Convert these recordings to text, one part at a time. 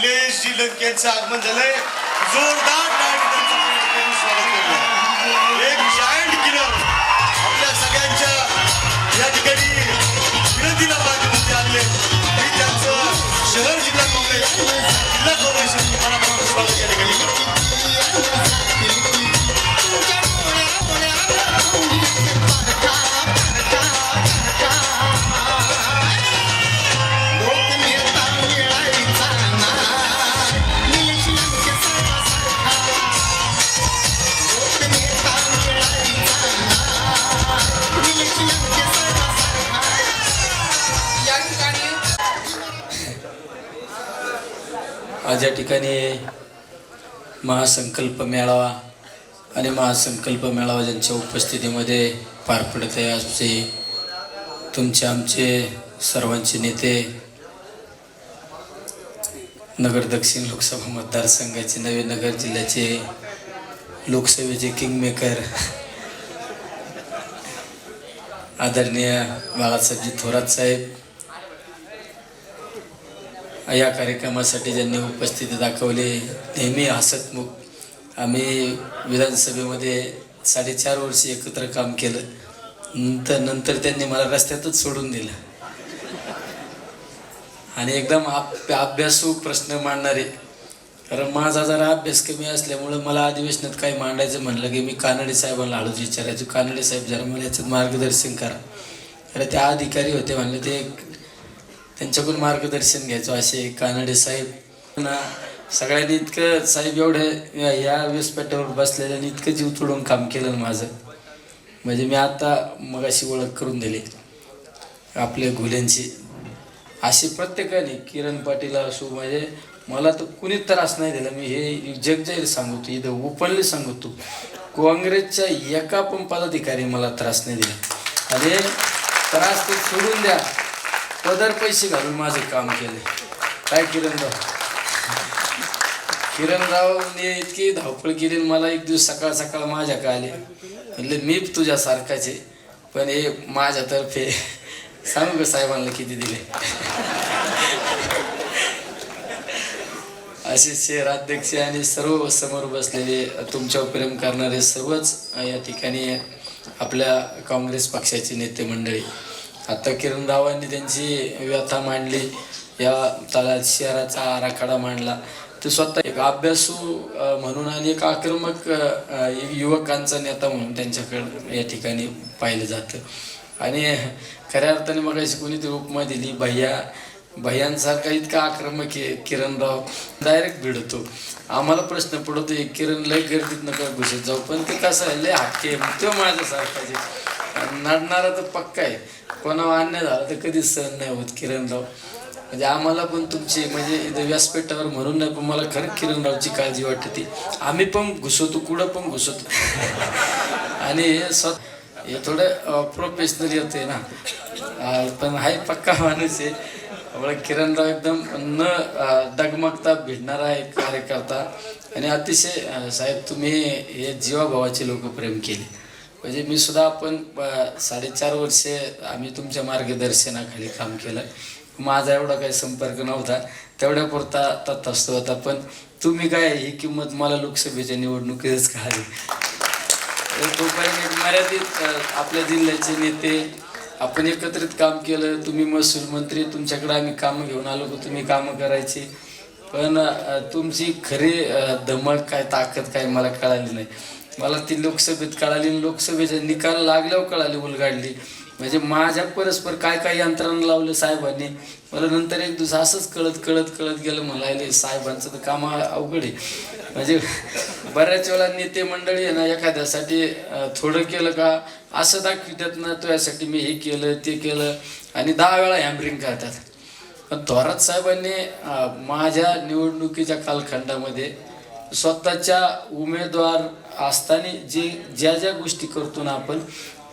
निलेशजी लंकेंचं आगमन झालंय. जोरदार स्वागत केलं एक जायंट किलर आपल्या सगळ्यांच्या या ठिकाणी विनंतीला माध्यमामध्ये आणले मी त्यांचं शहर जिल्हा काँग्रेस जिल्हा काँग्रेस मनापासून स्वागत आज या ठिकाणी महासंकल्प मेळावा आणि महासंकल्प मेळावा ज्यांच्या उपस्थितीमध्ये पार पडत आहे आमचे तुमचे आमचे सर्वांचे नेते नगर दक्षिण लोकसभा मतदारसंघाचे नवे नगर जिल्ह्याचे लोकसभेचे किंगमेकर आदरणीय बाळासाहेबजी थोरात साहेब या कार्यक्रमासाठी ज्यांनी उपस्थिती दाखवली नेहमी हसतमुख. आम्ही विधानसभेमध्ये साडेचार वर्ष एकत्र काम केलं. नंतर नंतर त्यांनी मला रस्त्यातच सोडून दिलं. आणि एकदम आप अभ्यासू प्रश्न मांडणारे. कारण माझा जरा अभ्यास कमी असल्यामुळं मला अधिवेशनात काही मांडायचं म्हणलं की मी कानडे साहेबांना हळूच विचारायचो. कानडे साहेब जरा मला याच्यात मार्गदर्शन करा. अरे त्या अधिकारी होते म्हणले ते त्यांच्याकडून मार्गदर्शन घ्यायचो असे कानडे साहेब. ना सगळ्यांनी इतकं साहेब एवढं या- या व्यासपीठावर बसलेल्याने इतकं जीव तोडून काम केलं ना माझं. म्हणजे मी आता मग अशी ओळख करून दिली आपल्या घुल्यांची. अशी प्रत्येकाने किरण पाटील असो म्हणजे मला तर कुणी त्रास नाही दिला. मी हे जगजाहीर सांगतो इथं ओपनली सांगतो. काँग्रेसच्या एका पण पदाधिकारी मला त्रास नाही दिला. आणि त्रास ते सोडून द्या. पदर पैसे घालून माझे काम केले काय किरणराव? किरणरावने इतकी धावपळ केली मला एक दिवस सकाळ सकाळ माझ्या का आले म्हणले मी तुझ्यासारखाचे पण हे माझ्यातर्फे सांगू का साहेबांना किती दिले? असे शहराध्यक्ष आणि सर्व समोर बसलेले तुमच्यावर प्रेम करणारे सर्वच या ठिकाणी आपल्या काँग्रेस पक्षाचे नेते मंडळी. आता किरण रावांनी त्यांची व्यथा मांडली. या तळा शहराचा आराखडा मांडला. ते स्वतः एक अभ्यासू म्हणून आणि एक आक्रमक एक युवकांचा नेता म्हणून त्यांच्याकडं या ठिकाणी पाहिलं जातं. आणि खऱ्या अर्थाने मग अशी कोणीतरी उपमा दिली भैया भैयांसारखा इतका आक्रमक आहे किरणराव डायरेक्ट भिडतो. आम्हाला प्रश्न पडतो एक किरण लय गर्दीत नका घुसत जाऊ पण ते कसं आहे लय हटके तो माझ्यासारखा नडणारा तर पक्का आहे. कोणावर अन्याय झाला तर कधीच सहन नाही होत किरणराव. म्हणजे आम्हाला पण तुमची म्हणजे इथं व्यासपीठावर म्हणून नाही पण मला खरं किरणरावची काळजी वाटते. आम्ही पण घुसवतो कुठं पण घुसवतो. आणि हे हे थोडं प्रोफेशनल येते ना. पण पण हाय पक्का माणूस आहे. आपला किरणराव एकदम न डगमगता भिडणारा एक कार्यकर्ता. आणि अतिशय साहेब तुम्ही हे जीवाभावाचे लोक प्रेम केले. म्हणजे मी सुद्धा आपण साडेचार वर्षे आम्ही तुमच्या मार्गदर्शनाखाली काम केलं. माझा एवढा काही संपर्क नव्हता. तेवढ्या पुरता होता. पण तुम्ही काय ही किंमत मला लोकसभेच्या निवडणुकीतच कळाली. तोपर्यंत मर्यादित आपल्या जिल्ह्याचे नेते आपण एकत्रित काम केलं. तुम्ही महसूल मंत्री तुमच्याकडे आम्ही कामं घेऊन आलो की तुम्ही कामं करायची. पण तुमची खरी अ, काय ताकद काय मला कळाली नाही. मला ती लोकसभेत कळाली आणि लोकसभेचे निकाल लागल्यावर कळाली उलगाडली. म्हणजे माझ्या परस्पर काय काय यंत्रणा लावलं साहेबांनी मला नंतर एक दिवस असंच कळत कळत कळत गेलं म्हणायले साहेबांचं तर काम अवघड आहे. म्हणजे बऱ्याच वेळा नेते मंडळी आहे ना एखाद्यासाठी थोडं केलं का असं दाखवितात ना तो यासाठी मी हे केलं ते केलं आणि दहा वेळा हॅम्बरिंग करतात. पण थोरात साहेबांनी माझ्या निवडणुकीच्या कालखंडामध्ये स्वतःच्या उमेदवार असताना जे ज्या ज्या गोष्टी करतो ना आपण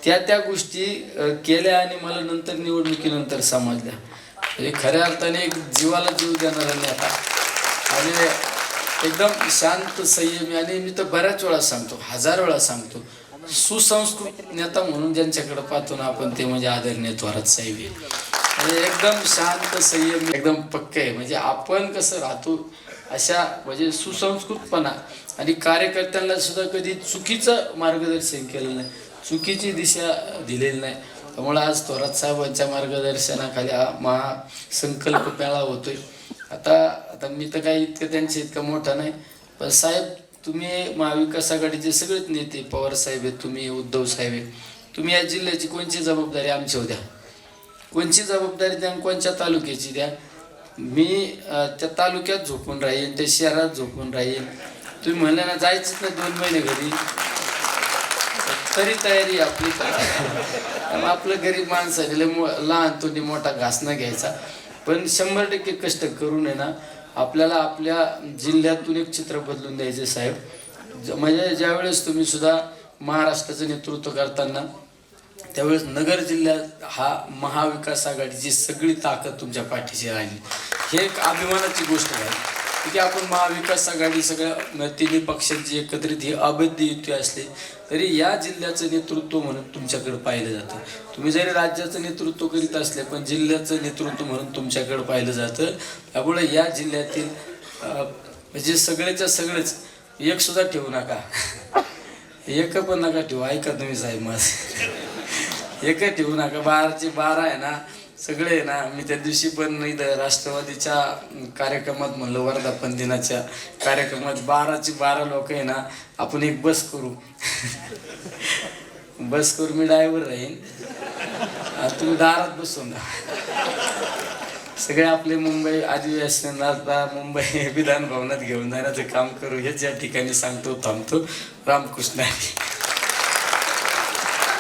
त्या त्या गोष्टी केल्या आणि मला नंतर निवडणुकीनंतर समजल्या. म्हणजे खऱ्या अर्थाने एक जीवाला जीव देणारा नेता. आणि एकदम शांत संयमी आणि मी तर बऱ्याच वेळा सांगतो हजार वेळा सांगतो सुसंस्कृत नेता म्हणून ज्यांच्याकडे पाहतो ना आपण ते म्हणजे आदरणीय थोरात साहेब म्हणजे एकदम शांत संयम एकदम पक्के. आहे म्हणजे आपण कसं राहतो अशा म्हणजे सुसंस्कृतपणा. आणि कार्यकर्त्यांना सुद्धा कधी चुकीचं मार्गदर्शन केलं नाही. चुकीची दिशा दिलेली नाही. त्यामुळे आज थोरात साहेबांच्या मार्गदर्शनाखाली हा महासंकल्प मेळा होतोय. आता आता मी तर काही इतकं त्यांचे इतकं मोठा नाही. पण साहेब तुम्ही महाविकास आघाडीचे सगळेच नेते पवार साहेब आहेत तुम्ही उद्धव साहेब आहे तुम्ही या जिल्ह्याची कोणची जबाबदारी आमच्या द्या. कोणची जबाबदारी द्या आणि कोणत्या तालुक्याची द्या. मी त्या तालुक्यात झोपून राहीन त्या शहरात झोपून राहीन. तुम्ही म्हणले ना जायचंच ना दोन महिने घरी. तरी तयारी आपली. आपलं गरीब माणसाने लय लहान तोंडी मोठा घास घ्यायचा. पण शंभर टक्के कष्ट करून आहे ना आपल्याला आपल्या जिल्ह्यातून एक चित्र बदलून द्यायचे साहेब. म्हणजे ज्यावेळेस तुम्ही सुद्धा महाराष्ट्राचं नेतृत्व करताना त्यावेळेस नगर जिल्ह्यात हा महाविकास आघाडीची सगळी ताकद तुमच्या पाठीशी राहिली. हे एक अभिमानाची गोष्ट आहे. की आपण महाविकास आघाडी सगळ्या तिन्ही पक्षांची एकत्रित ही अबद्ध युती असली तरी या जिल्ह्याचं नेतृत्व म्हणून तुमच्याकडे पाहिलं जातं. तुम्ही जरी राज्याचं नेतृत्व करीत असले पण जिल्ह्याचं नेतृत्व म्हणून तुमच्याकडे पाहिलं जातं. त्यामुळे या जिल्ह्यातील म्हणजे सगळेच्या सगळेच एकसुद्धा ठेवू नका. एक पण नका ठेवू. ऐका तुम्ही साहेब माझं. एक ठेवू नका. बाराचे बारा आहे ना सगळे आहे ना मी त्या दिवशी पण इथं राष्ट्रवादीच्या कार्यक्रमात म्हणलं वर्धापन दिनाच्या कार्यक्रमात बाराची बारा लोक आहे ना आपण एक बस करू. बस करू मी ड्रायव्हर राहीन. तुम्ही दारात बसून जा. सगळे आपले मुंबई अधिवेशनाला मुंबई विधान भवनात घेऊन जाण्याचं काम करू. हेच या ठिकाणी सांगतो थांबतो. रामकृष्ण.